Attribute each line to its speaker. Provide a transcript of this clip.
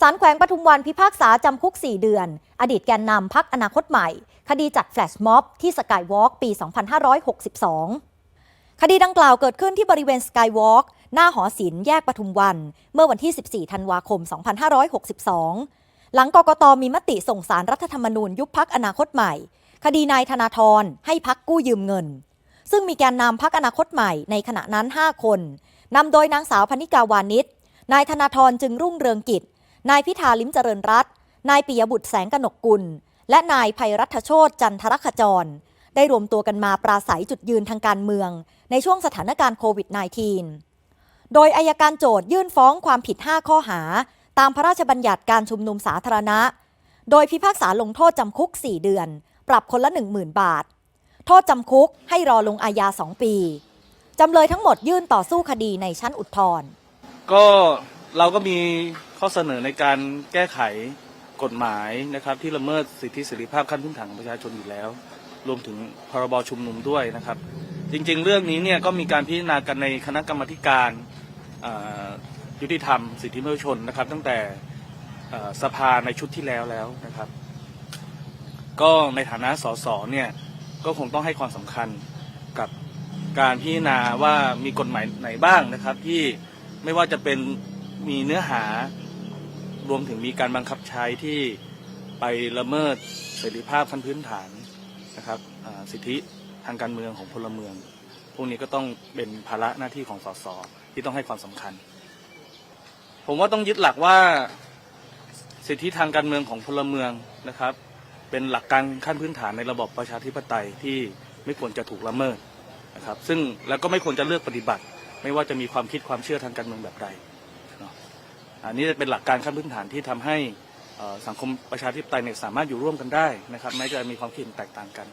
Speaker 1: ศาลแขวงปทุมวันพิพากษาจำคุก 4 เดือน อดีตแกนนำพักอนาคตใหม่ คดีจัดแฟลชม็อบที่สกายวอล์กปี 2562 คดีดังกล่าวเกิดขึ้นที่บริเวณสกายวอล์กหน้าหอศิลป์แยกปทุมวัน เมื่อวันที่ 14 ธันวาคม 2562 หลังกกตมีมติส่งสารรัฐธรรมนูญยุบพักอนาคตใหม่ คดีนายธนาธรให้พักกู้ยืมเงิน ซึ่งมีแกนนำพักอนาคตใหม่ในขณะนั้น 5 คนนำโดยนางสาวพนิกาวานิชนายธนาธรจึงรุ่งเรืองกิจ นายพิธาลิ้มเจริญรัตน์นายปิยบุตรแสงกนกกุล และนายภัยรัฐโชตจันทรคจร ได้รวมตัวกันมาปราศัยจุดยืนทางการเมือง ในช่วงสถานการณ์โควิด -19 โดยอายการโจทยื่นฟ้องความผิด 5 ข้อหา ตามพระราชบัญญัติการชุมนุมสาธารณะ โดยพิพากษาลงโทษจำคุก 4 เดือน ปรับคนละ 10,000 บาท โทษจำคุกให้รอลงอาญา 2 ปีจำเลยทั้งหมดยื่นต่อสู้คดีในชั้นอุทธรณ์
Speaker 2: ก็ เราก็มีข้อเสนอในการแก้ไขกฎหมายนะครับ ที่ละเมิดสิทธิเสรีภาพขั้นพื้นฐานของประชาชนอยู่แล้ว รวมถึงพรบชุมนุมด้วยนะครับ จริงๆ เรื่องนี้เนี่ยก็มีการพิจารณากันในคณะกรรมการยุติธรรม สิทธิมนุษยชนนะครับ ตั้งแต่สภาในชุดที่แล้วแล้วนะครับ ก็ในฐานะสสเนี่ยก็คงต้องให้ความสำคัญกับการพิจารณาว่ามีกฎหมายไหนบ้างนะครับ ที่ไม่ว่าจะเป็น มีเนื้อหารวมถึงมีการบังคับใช้ที่ไปละเมิดเสรีภาพขั้นพื้นฐานนะครับสิทธิทางการเมืองของพลเมือง พวกนี้ก็ต้องเป็นภาระหน้าที่ของสสที่ต้องให้ความสำคัญ ผมว่าต้องยึดหลักว่าสิทธิทางการเมืองของพลเมืองนะครับ เป็นหลักการขั้นพื้นฐานในระบบประชาธิปไตยที่ไม่ควรจะถูกละเมิดนะครับ ซึ่งแล้วก็ไม่ควรจะเลือกปฏิบัติ ไม่ว่าจะมีความคิดความเชื่อทางการเมืองแบบใด อันนี้จะเป็นหลักการขั้นพื้นฐานที่ทำให้สังคมประชาธิปไตยเนี่ยสามารถอยู่ร่วมกันได้นะครับแม้จะมีความคิดแตกต่างกัน